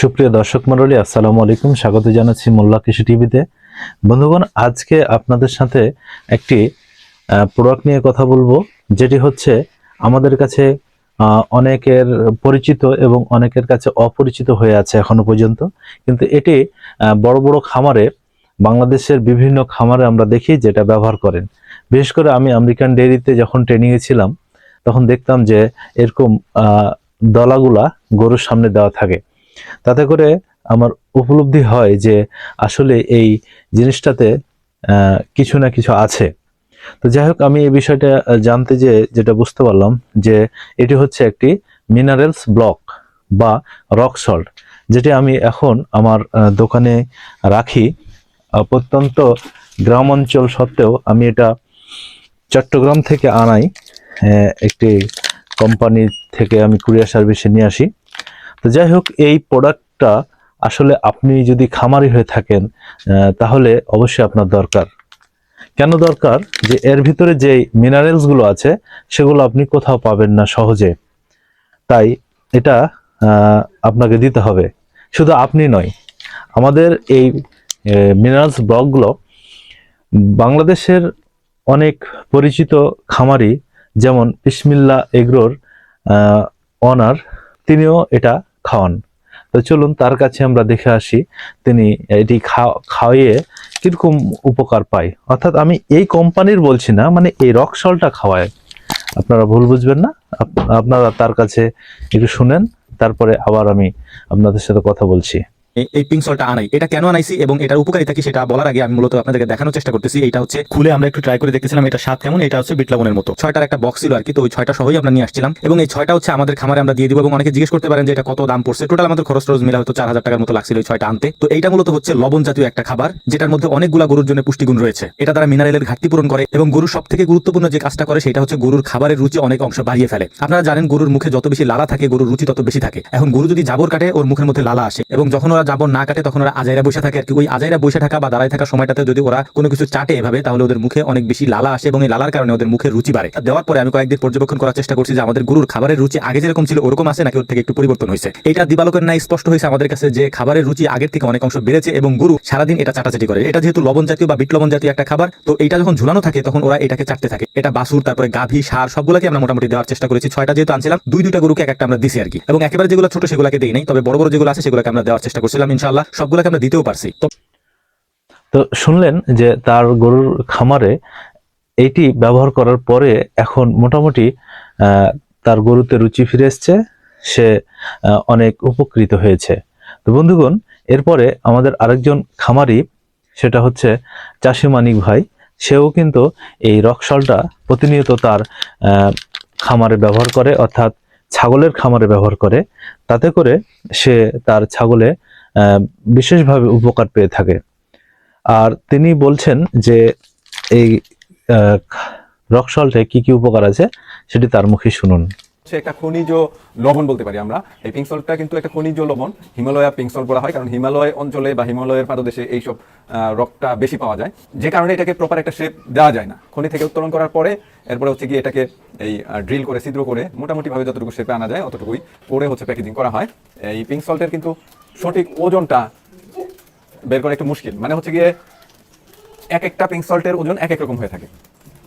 সুপ্রিয় দর্শক মণ্ডলী, আসসালামু আলাইকুম। স্বাগত জানাচ্ছি মোল্লা কৃষি টিভিতে। বন্ধুগণ, আজকে আপনাদের সাথে একটি প্রোডাক্ট নিয়ে কথা বলব, যেটি হচ্ছে আমাদের কাছে অনেকের পরিচিত এবং অনেকের কাছে অপরিচিত হয়ে আছে এখনও পর্যন্ত। কিন্তু এটি বড় বড় খামারে, বাংলাদেশের বিভিন্ন খামারে আমরা দেখি যেটা ব্যবহার করেন। বিশেষ করে আমি আমেরিকান ডেয়ারিতে যখন ট্রেনিংয়ে ছিলাম, তখন দেখতাম যে এরকম দলাগুলা গরুর সামনে দেওয়া থাকে। তাতে করে আমার উপলব্ধি হয় যে আসলে এই জিনিসটাতে কিছু না কিছু আছে। তো যাই হোক, আমি এই বিষয়টা জানতে যে যেটা বুঝতে পারলাম যে এটি হচ্ছে একটি মিনারেলস ব্লক বা রক সল্ট যেটি আমি এখন আমার দোকানে রাখি। প্রত্যন্ত গ্রাম অঞ্চল সত্ত্বেও আমি এটা চট্টগ্রাম থেকে আনাই একটি কোম্পানি থেকে আমি কুরিয়ার সার্ভিসে নিয়ে আসি। তো যাই হোক, এই প্রোডাক্টটা আসলে আপনি যদি খামারি হয়ে থাকেন তাহলে অবশ্যই আপনার দরকার। কেন দরকার? যে এর ভিতরে যে মিনারেলসগুলো আছে, সেগুলো আপনি কোথাও পাবেন না সহজে। তাই এটা আপনাকে দিতে হবে। শুধু আপনি নয়, আমাদের এই মিনারেলস ব্লকগুলো বাংলাদেশের অনেক পরিচিত খামারি, যেমন বিসমিল্লা এগ্রোর অনার তিনিও এটা খাওয়ান। তো চলুন তার কাছে আমরা দেখে আসি, তিনি এটি খাওয়িয়ে কীরকম উপকার পায়। অর্থাৎ আমি এই কোম্পানির বলছি না মানে এই রক সলটা খাওয়ায়। আপনারা ভুল বুঝবেন না আপনারা তার কাছে একটু শুনেন, তারপরে আবার আমি আপনাদের সাথে কথা বলছি। এই- পিঙ্ক সলটা আনাই। এটা কেন আনাইছি এবং এটার উপকারিতা কি সেটা বলার আগে আমি মূলত আপনাদেরকে দেখানোর চেষ্টা করতেছি। এটা হচ্ছে খুলে আমরা একটু ট্রাই করে দেখতেছিলাম এটা স্বাদ কেমন, এটা হচ্ছে বিট লবণের মতো। ছয়টার একটা বক্স ছিল আর কি তো ওই ছয়টা সহই আমরা নিয়ে আসছিলাম। এবং এই ছয়টা হচ্ছে আমাদের খামারে আমরা দিয়ে দিব এবং অনেকে জিজ্ঞেস করতে পারেন যে এটা কত দাম পড়ছে। টোটাল আমাদের খরচ টরচ মিলা হয়তো চার হাজার টাকার মতো লাগছিল এই ছয়টা আনতে। তো এইটা মূলত হচ্ছে লবণ জাতীয় একটা খাবার, যেটার মধ্যে অনেকগুলা গরুর জন্য পুষ্টিগুণ রয়েছে। এটা দ্বারা মিনারেলের ঘাটতি পূরণ করে এবং গরুর সব থেকে গুরুত্বপূর্ণ যে কাজটা করে সেটা হচ্ছে গরুর খাবারের রুচি অনেক অংশ বাড়িয়ে ফেলে। আপনারা জানেন গরুর মুখে যত বেশি লালা থাকে, গরুর রুচি তত বেশি থাকে। এখন গরু যদি জাবর কাটে, ওর মুখের মধ্যে লালা আসে এবং যখন ওরা জাবর না কাটে, তখন ওরা আজাইরা বসে থাকে। আর কি, ওই আজাইরা বসে থাকা বা দাঁড়ায় থাকা সময়টাতে যদি ওরা কোনো কিছু চাটে এভাবে, তাহলে ওদের মুখে অনেক বেশি লালা আসে এবং এই লালার কারণে ওদের মুখে রুচি বাড়ে। দেওয়ার পরে আমি কয়েকদিন পর্যবেক্ষণ করার চেষ্টা করছি যে আমাদের গরুর খাবারের রুচি আগে যেরকম ছিল, ওরকম আছে নাকি ওর থেকে একটু পরিবর্তন হয়েছে? এটা দিবালকের ন্যায় স্পষ্ট হয়েছে আমাদের কাছে যে খাবারের রুচি আগের থেকে অনেক অংশ বেড়েছে এবং গরু সারাদিন এটা চাটাচাটি করে। এটা যেহেতু লবণ জাতীয় বা বিট লবণ জাতীয় একটা খাবার, তো এটা যখন ঝুলানো থাকে, তখন ওরা এটাকে চাটতে থাকে। এটা বাসুর তারপরে গাভী সার সবগুলোকে আমরা মোটামুটি দেওয়ার চেষ্টা করেছি। ছয়টা যেহেতু আনছিলাম দুই দুইটা গরুকে এক একটা আমরা দিছি আর কি। এবং একেবারে যেগুলো ছোট সেগুলোকে দেই নাই, তবে বড় বড় যেগুলো আছে সেগুলোকে আমরা দেওয়ার চেষ্টা করছিলাম ইনশাআল্লাহ সবগুলোকে আমরা দিতেও পারছি। তো শুনলেন যে তার গরুর খামারে এইটি ব্যবহার করার পরে এখন মোটামুটি তার গরুতে রুচি ফিরে এসছে, সে অনেক উপকৃত হয়েছে। তো বন্ধুগণ, এরপরে আমাদের আরেকজন খামারি, সেটা হচ্ছে চাষি মানিক ভাই, সেও কিন্তু এই রকসলটা প্রতিনিয়ত তার খামারে ব্যবহার করে, অর্থাৎ ছাগলের খামারে ব্যবহার করে। তাতে করে সে তার ছাগলে বিশেষভাবে উপকার পেয়ে থাকে। আর তিনি বলছেন যে এই রক সল্টে কি কি উপকার আছে সেটি তার মুখে শুনুন। হচ্ছে একটা খনিজ লবণ বলতে পারি আমরা। এই পিঙ্ক সল্টটা কিন্তু একটা খনিজ লবণ। হিমালয়া পিঙ্ক সল্ট বলা হয় কারণ হিমালয় অঞ্চলে বা হিমালয়ের পাদদেশে এইসব রকটা বেশি পাওয়া যায়। যে কারণে এটাকে প্রপার একটা শেপ দেওয়া যায় না। খনি থেকে উত্তোলন করার পরে এরপরে হচ্ছে গিয়ে এটাকে এই ড্রিল করে, ছিদ্র করে মোটামুটি ভাবে যতটুকু শেপে আনা যায় অতটুকুই করে হচ্ছে প্যাকেজিং করা হয়। এই পিঙ্ক সল্টের কিন্তু সঠিক ওজনটা বের করা একটু মুশকিল। মানে হচ্ছে গিয়ে এক একটা পিঙ্ক সল্টের ওজন এক এক রকম হয়ে থাকে।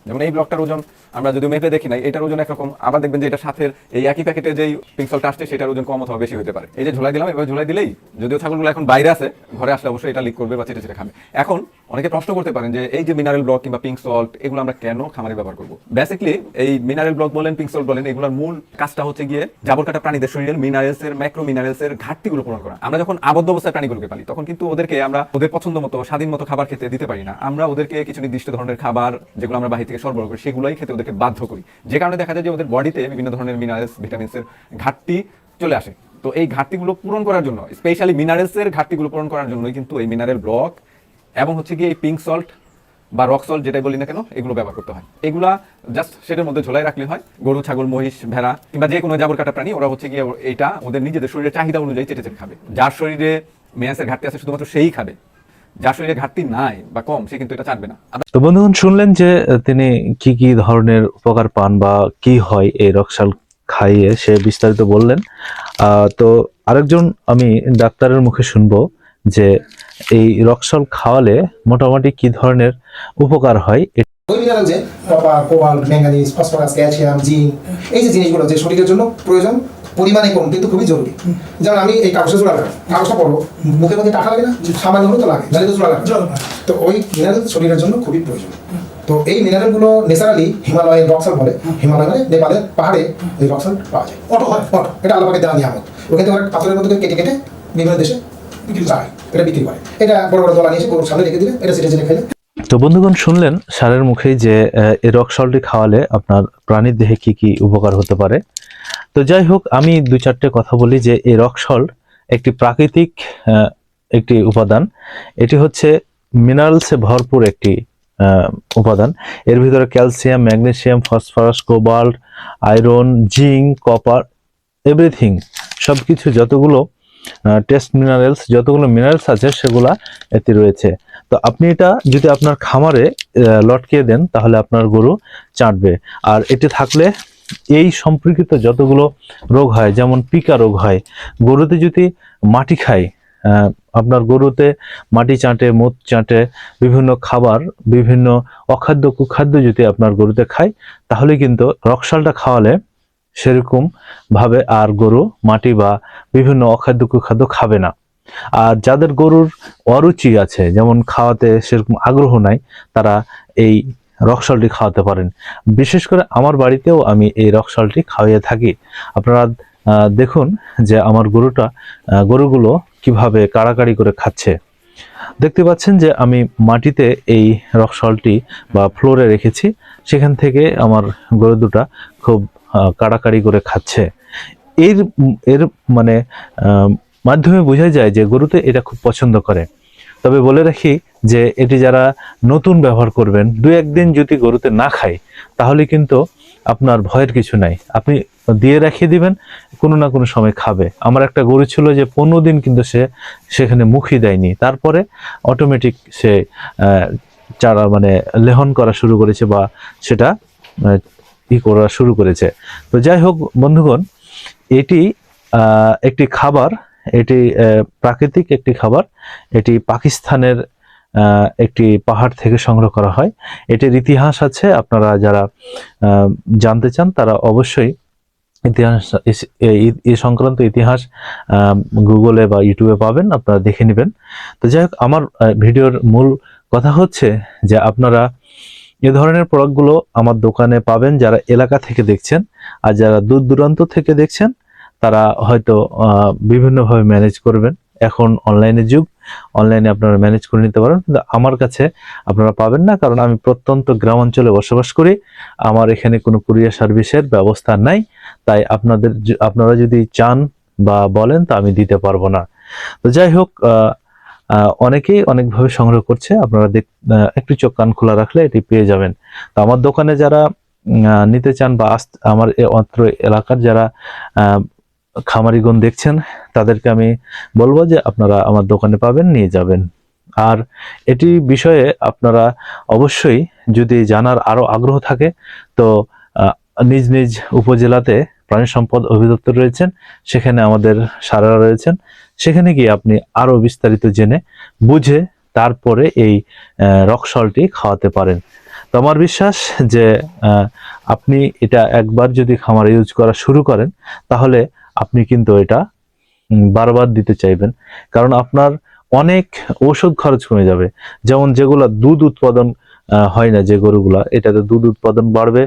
যেমন এই ব্লকটার ওজন আমরা যদি মেপে দেখি নাই, এটার ওজন একরকম। আবার দেখবেন যে এটা সাথে এই একই প্যাকেটে যেই পিঙ্ক সল্ট আসছে, সেটার ওজন কম অথবা বেশি হতে পারে। এই যে ঝোলাই দিলাম, এবার ঝোলাই দিলেই যদিও ছাগলগুলো এখন বাইরে আছে, ঘরে আসলে অবশ্যই এটা লিক করবে বা চেটে চেটে খাবে। এখন অনেকে প্রশ্ন করতে পারেন যে এই যে মিনারেল ব্লক কিংবা পিঙ্ক সল্ট এগুলো আমরা কেন খামারে ব্যবহার করব? বেসিকলি এই মিনারেল ব্লক বলেন পিঙ্ক সল্ট বলেন, এগুলোর মূল কাজটা হচ্ছে গিয়ে জাবর কাটা প্রাণীদের শরীরের মিনারেলস এর ম্যাক্রো মিনারেলস এর ঘাটতিগুলো পূরণ করা। আমরা যখন আবদ্ধ অবস্থায় প্রাণীগুলোকে পালি, তখন কিন্তু ওদেরকে আমরা ওদের পছন্দ মতো, স্বাধীন মতো খাবার খেতে দিতে পারি না। আমরা ওদেরকে কিছু নির্দিষ্ট ধরনের খাবার যেগুলো আমরা বাহির থেকে সরবরাহ করি, সেগুলোই খেতে ওদেরকে বাধ্য করি। যে কারণে দেখা যায় যে ওদের বডিতে বিভিন্ন ধরনের মিনারেলস ভিটামিনস এর ঘাটতি চলে আসে। তো এই ঘাটতিগুলো পূরণ করার জন্য স্পেশালি মিনারেলস এর ঘাটতিগুলো পূরণ করার জন্যই কিন্তু এই মিনারেল ব্লক এবং হচ্ছে গিয়ে এই পিঙ্ক সল্ট বা রক সল্ট যেটাই বলি না কেন, এগুলো ব্যবহার করতে হয়। এগুলা জাস্ট সেটার মধ্যে ঝোলাই রাখলে হয়। গরু, ছাগল, মহিষ, ভেড়া কিংবা যে কোনো জাবর কাটা প্রাণী, ওরা হচ্ছে গিয়ে এটা ওদের নিজেদের শরীরের চাহিদা অনুযায়ী চেটে চেটে খাবে। যার শরীরে মেয়াসের ঘাটতি আছে শুধুমাত্র সেই খাবে। যার শরীরে ঘাটতি নাই বা কম, সে কিন্তু এটা চাটবে না। তো বন্ধুগণ, শুনলেন যে তিনি কি কি ধরনের উপকার পান বা কি হয় এই রকসাল খাইয়ে, সে বিস্তারিত বললেন। তো আরেকজন আমি ডাক্তারের মুখে শুনব। যে এই রক্সল খাওয়ালে মোটামুটি কি ধরনের উপকার হয়? মিনারেল যে copper cobalt manganese phosphorus calcium zinc এই যে জিনিসগুলো যে শরীরের জন্য প্রয়োজন পরিমাণে কম কিন্তু খুবই জরুরি। যেমন আমি এই কাগজটা জোড়া লাগাম কাগজটা পড়ো। মুখের মধ্যে টাকা লাগে না? সামান্য হলে তো লাগে নাহলে তো জোড়া লাগে তো ওই মিনারেল শরীরের জন্য খুবই প্রয়োজন। তো এই মিনারেলগুলো ন্যাচারালি হিমালয়ের রক্সাল বলে। হিমালয় মানে নেপালের পাহাড়ে এই রক্সাল পাওয়া যায়। অটো হয় অটো। এটা আল্লাহকে দেওয়া নিয়ামত। ওখান ওরা পাথরের মধ্যে কেটে কেটে বিভিন্ন দেশে তো বন্ধুগণ, শুনলেন সারের মুখেই যে এই রক সল্টটি খাওয়ালে আপনার প্রাণীর দেহে কি কি উপকার হতে পারে। তো যাই হোক, আমি দু চারটে কথা বলি যে এই রক সল্ট একটি প্রাকৃতিক একটি উপাদান। এটি হচ্ছে মিনারেলসে ভরপুর একটি উপাদান। এর ভিতরে calcium, magnesium, phosphorus, cobalt, iron, zinc, copper, everything সব কিছু যতগুলো টেস্ট মিনারেলস যতগুলো মিনারেলস আছে সেগুলা এতে রয়েছে। তো আপনি এটা যদি আপনার খামারে লটকিয়ে দেন, তাহলে আপনার গরু চাটবে। আর এটি থাকলে এই সম্পর্কিত যতগুলো রোগ হয়, যেমন পিকা রোগ হয়, গরুতে যদি মাটি খায় আপনার গরুতে মাটি চাটে মুত চাটে, বিভিন্ন খাবার, বিভিন্ন অখাদ্য, কুখাদ্য যদি আপনার গরুতে খায়, তাহলে কিন্তু রক্সালটা খাওয়ালে সেরকম ভাবে আর গরু, মাটি বা বিভিন্ন অখাদ্য কুখাদ্য খাবে না। আর যাদের গরুর অরুচি আছে, যেমন খাওয়াতে সেরকম আগ্রহ নাই, তারা এই রক্সলটি খাওয়াতে পারেন। বিশেষ করে আমার বাড়িতেও আমি এই রক্সলটি খাওয়াইয়ে থাকি। আপনারা দেখুন যে আমার গরুটা গরুগুলো কীভাবে কাড়াকাড়ি করে খাচ্ছে। দেখতে পাচ্ছেন যে আমি মাটিতে এই রক্সলটি বা ফ্লোরে রেখেছি। সেখান থেকে আমার গরু দুটা খুব কাড়াকাড়ি করে খাচ্ছে। এর এর মানে মাধ্যমে বোঝা যায় যে গরুতে এটা খুব পছন্দ করে। তবে বলে রাখি যে এটি যারা নতুন ব্যবহার করবেন, দু একদিন যদি গরুতে না খায়, তাহলে কিন্তু আপনার ভয়ের কিছু নাই। আপনি দিয়ে রাখিয়ে দিবেন, কোনো না কোনো সময় খাবে। আমার একটা গরু ছিল যে পনেরো দিন কিন্তু সে সেখানে মুখই দেয়নি। তারপরে অটোমেটিক সে চারা মানে লেহন করা শুরু করেছে বা সেটা ই করা শুরু করেছে। তো যাই হোক, বন্ধুগণ, এটি একটি খাবার, এটি প্রাকৃতিক একটি খাবার। এটি পাকিস্তানের একটি পাহাড় থেকে সংগ্রহ করা হয়। এটির ইতিহাস আছে, আপনারা যারা জানতে চান তারা অবশ্যই ইতিহাস এই সংক্রান্ত ইতিহাস গুগলে বা ইউটিউবে পাবেন, আপনারা দেখে নেবেন। তো যাই হোক, আমার ভিডিওর মূল কথা হচ্ছে যে আপনারা এ ধরনের প্রোডাক্টগুলো আমার দোকানে পাবেন যারা এলাকা থেকে দেখছেন আর যারা দূর দূরান্ত থেকে দেখছেন, তারা হয়তো বিভিন্নভাবে ম্যানেজ করবেন। এখন অনলাইনে যুগ অনলাইনে আপনারা ম্যানেজ করে নিতে পারেন। কিন্তু আমার কাছে আপনারা পাবেন না, কারণ আমি প্রত্যন্ত গ্রাম অঞ্চলে বসবাস করি। আমার এখানে কোনো কুরিয়ার সার্ভিসের ব্যবস্থা নাই। তাই আপনাদের আপনারা যদি চান বা বলেন, তা আমি দিতে পারব না। তো যাই হোক অনেকেই অনেকভাবে সংগ্রহ করছে। আপনারা দেখ একটু চোখ কান খোলা রাখলে এটি পেয়ে যাবেন। তো আমার দোকানে যারা নিতে চান বা আমার অত্র এলাকার যারা খামারিগণ দেখছেন, তাদেরকে আমি বলব যে আপনারা আমার দোকানে পাবেন, নিয়ে যাবেন। আর এটি বিষয়ে আপনারা অবশ্যই যদি জানার আরও আগ্রহ থাকে, তো নিজ নিজ উপজেলাতে প্রাণী সম্পদ অধিদপ্তর রয়েছেন, সেখানে আমাদের সারারা রয়েছেন। সেখানে গিয়ে আপনি আরও বিস্তারিত জেনে বুঝে তারপরে এই রক্সলটি খাওয়াতে পারেন। তো আমার বিশ্বাস যে আপনি এটা একবার যদি খামার ইউজ করা শুরু করেন, তাহলে আপনি কিন্তু এটা বারবার দিতে চাইবেন। কারণ আপনার অনেক ওষুধ খরচ কমে যাবে। যেমন যেগুলো দুধ উৎপাদন হয় না যে গরুগুলা, এটাতে দুধ উৎপাদন বাড়বে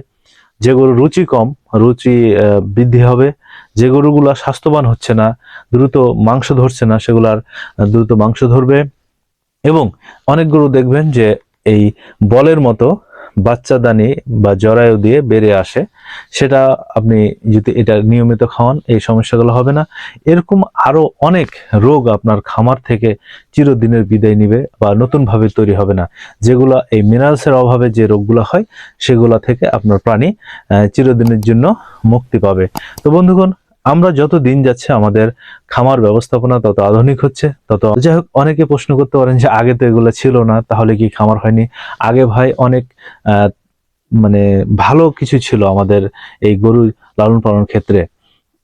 যে গরুর রুচি কম, রুচি বৃদ্ধি হবে, যে গরুগুলা স্বাস্থ্যবান হচ্ছে না, দ্রুত মাংস ধরছে না, সেগুলার দ্রুত মাংস ধরবে এবং অনেক গরু দেখবেন যে এই বলের মতো বাচ্চা দানি বা জরায়ু দিয়ে বেড়ে আসে, সেটা আপনি যদি এটা নিয়মিত খাওয়ান, এই সমস্যাগুলো হবে না। এরকম আরও অনেক রোগ আপনার খামার থেকে চিরদিনের বিদায় নিবে বা নতুনভাবে তৈরি হবে না। যেগুলো এই মিনারেলসের অভাবে যে রোগগুলো হয়, সেগুলো থেকে আপনার প্রাণী চিরদিনের জন্য মুক্তি পাবে। তো বন্ধুগণ আমরা যত দিন যাচ্ছে আমাদের খামার ব্যবস্থাপনা তত আধুনিক হচ্ছে, তত যাই হোক, অনেকে প্রশ্ন করতে পারেন যে আগে তো এগুলো ছিল না, তাহলে কি খামার হয়নি? আগে ভাই অনেক মানে ভালো কিছু ছিল আমাদের এই গরু লালন পালন ক্ষেত্রে।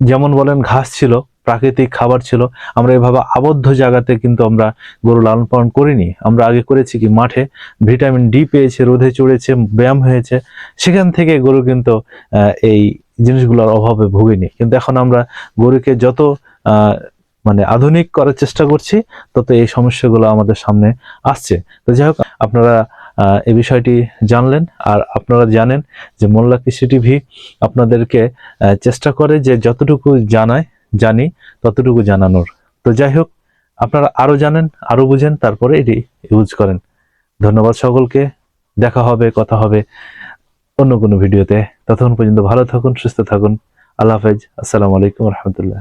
যেমন বলেন, ঘাস ছিল, প্রাকৃতিক খাবার ছিল, আমরা এভাবে আবদ্ধ জায়গাতে কিন্তু আমরা গরু লালন পালন করিনি। আমরা আগে করেছি কি মাঠে, ভিটামিন ডি পেয়েছে, রোদে চড়েছে, ব্যায়াম হয়েছে, সেখান থেকে গরু কিন্তু এই জিনিসগুলোর অভাবে ভুগিনি। কিন্তু এখন আমরা গরুকে যত মানে আধুনিক করার চেষ্টা করছি, তত এই সমস্যাগুলো আমাদের সামনে আসছে। তো যাই হোক, আপনারা এই বিষয়টি জানলেন আর আপনারা জানেন যে মোল্লা কৃষি টিভি আপনাদেরকে চেষ্টা করে যে যতটুকু জানায়, জানি ততটুকু জানানোর। তো যাই হোক, আপনারা আরও জানেন, আরও বুঝেন, তারপরে এটি ইউজ করেন। ধন্যবাদ সকলকে। দেখা হবে, কথা হবে। অন্য কোনো ভিডিওতে। ততক্ষণ পর্যন্ত ভালো থাকুন সুস্থ থাকুন। আল্লাহ হাফেজ। আসসালামু আলাইকুম রহমতুল্লাহ।